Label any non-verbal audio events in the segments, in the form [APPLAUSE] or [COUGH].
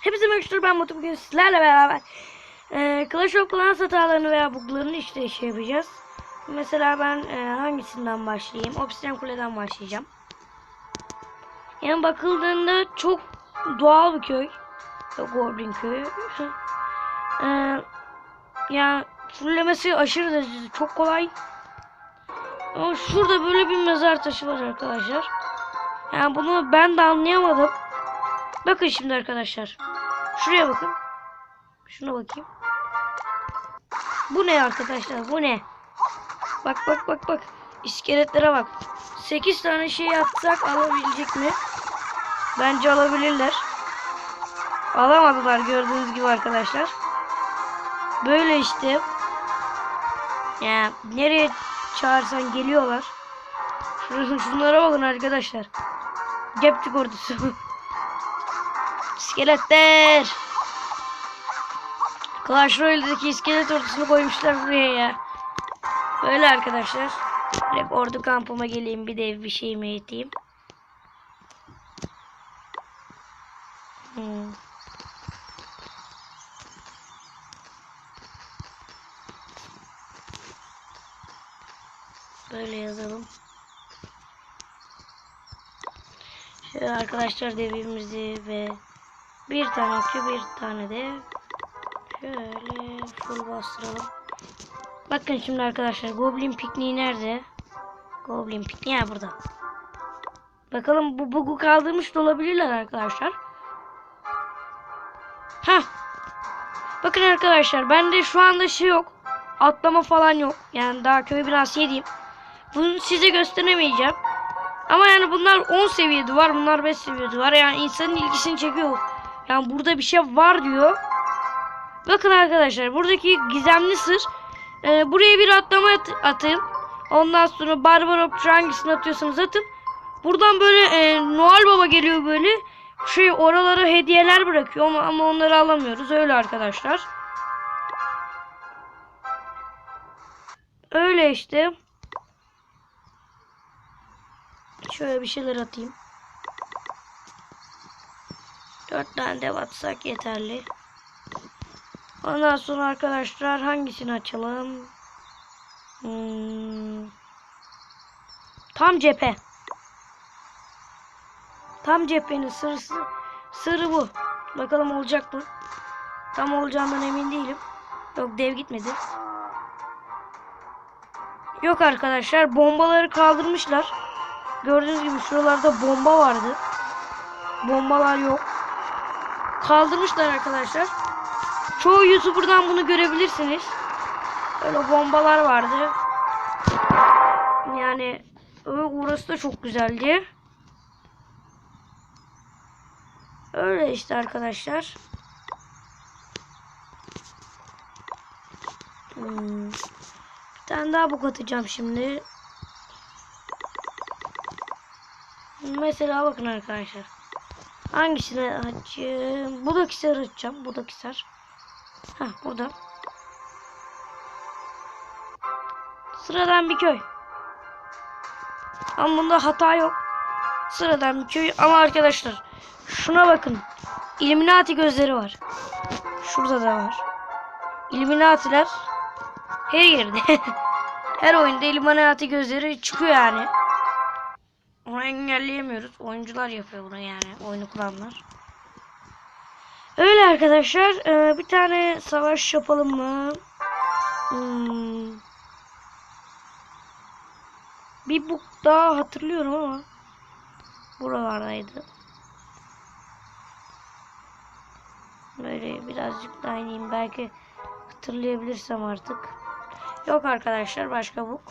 Hepinize merhabalar ben Mutlu bugün sizlerle beraber e, Clash of Clans hatalarını veya buglarını işte şey yapacağız. Mesela ben e, hangisinden başlayayım? Obsidian Kule'den başlayacağım. Yani bakıldığında çok doğal bir köy. Goblin köyü. [LAUGHS] e, yani fullemesi aşırı derecede çok kolay. Ama şurada böyle bir mezar taşı var arkadaşlar. Yani bunu ben de anlayamadım. Bakın şimdi arkadaşlar. Şuraya bakın. Şuna bakayım. Bu ne arkadaşlar? Bu ne? Bak bak bak bak. İskeletlere bak. 8 tane şey atsak alabilecek mi? Bence alabilirler. Alamadılar gördüğünüz gibi arkadaşlar. Böyle işte. Ya nereye çağırsan geliyorlar. [LAUGHS] Şunlara bakın arkadaşlar. Gepçik ordusu. [LAUGHS] İskeletler. Clash Royale'deki iskelet ordusunu koymuşlar buraya ya. Böyle arkadaşlar. Direkt ordu kampıma geleyim bir de bir şey mi eğiteyim. Hmm. Böyle yazalım. Şöyle arkadaşlar devimizi ve bir tane okçu bir tane de şöyle full bastıralım. Bakın şimdi arkadaşlar Goblin pikniği nerede? Goblin pikniği ha burada. Bakalım bu bugu kaldırmış da olabilirler arkadaşlar. Ha. Bakın arkadaşlar bende şu anda şey yok. Atlama falan yok. Yani daha köy binası yediğim. Bunu size gösteremeyeceğim. Ama yani bunlar 10 seviye duvar, bunlar 5 seviye duvar. Yani insanın ilgisini çekiyor. Yani burada bir şey var diyor. Bakın arkadaşlar buradaki gizemli sır. Ee, buraya bir atlama at atın. Ondan sonra Barbarop hangisini atıyorsanız atın. Buradan böyle e, Noel Baba geliyor böyle. Şey oralara hediyeler bırakıyor ama, ama onları alamıyoruz. Öyle arkadaşlar. Öyle işte. Şöyle bir şeyler atayım. Dört tane dev atsak yeterli. Ondan sonra arkadaşlar hangisini açalım? Hmm. Tam cephe. Tam cephenin sırrısı, sırrı bu. Bakalım olacak mı? Tam olacağından emin değilim. Yok dev gitmedi. Yok arkadaşlar bombaları kaldırmışlar. Gördüğünüz gibi şuralarda bomba vardı. Bombalar yok. Kaldırmışlar arkadaşlar. Çoğu YouTuber'dan bunu görebilirsiniz. Böyle bombalar vardı. Yani orası da çok güzeldi. Öyle işte arkadaşlar. Hmm. Bir tane daha bok atacağım şimdi. Mesela bakın arkadaşlar. Hangisini açayım? Bu da kisar açacağım. Bu da kisar. Heh burada. Sıradan bir köy. Ama bunda hata yok. Sıradan bir köy ama arkadaşlar şuna bakın. Illuminati gözleri var. Şurada da var. Illuminati'ler her yerde. [LAUGHS] her oyunda Illuminati gözleri çıkıyor yani. Onu engelleyemiyoruz. Oyuncular yapıyor bunu yani. Oyunu kuranlar. Öyle arkadaşlar. Ee, bir tane savaş yapalım mı? Hmm. Bir buk daha hatırlıyorum ama buralardaydı. Böyle birazcık daha ineyim. Belki hatırlayabilirsem artık. Yok arkadaşlar başka buk.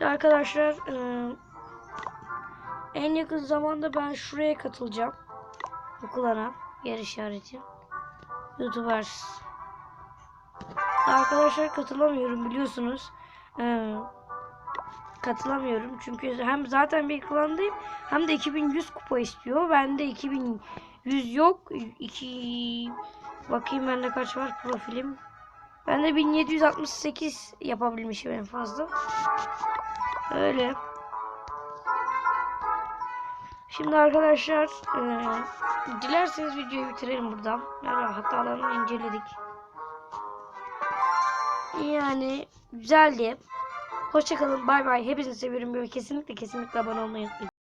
Arkadaşlar e, en yakın zamanda ben şuraya katılacağım. Klana. Yer işareti. Youtubers. Arkadaşlar katılamıyorum biliyorsunuz. Ee, katılamıyorum çünkü hem zaten bir klandayım hem de 2100 kupa istiyor. Bende 2100 yok. 2 bakayım bende kaç var profilim. Bende 1768 yapabilmişim en fazla. Öyle. Şimdi arkadaşlar e, dilerseniz videoyu bitirelim buradan. Yani hatalarını inceledik. Yani güzeldi. Hoşçakalın bay bay. Hepinizi seviyorum. Böyle kesinlikle kesinlikle abone olmayı unutmayın.